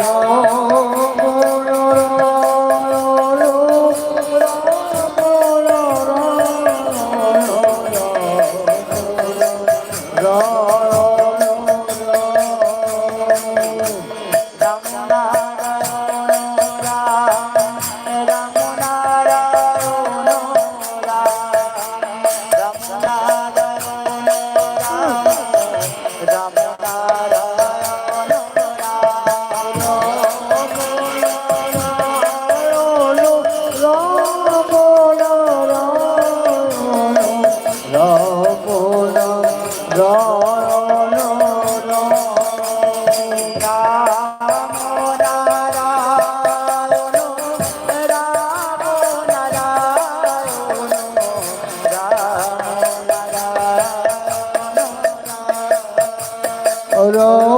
Oh. 안녕.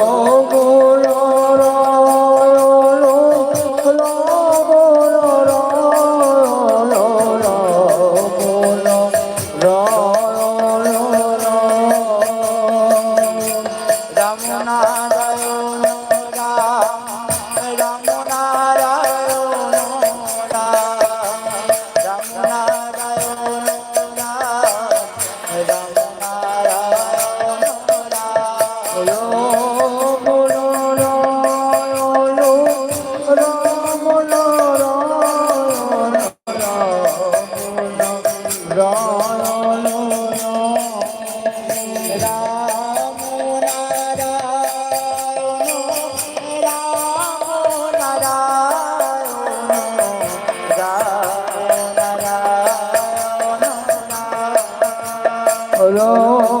Lord.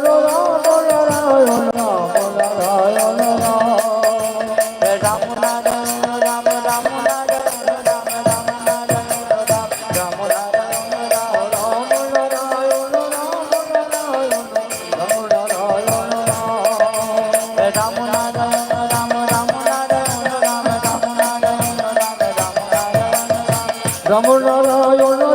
Ram Narayan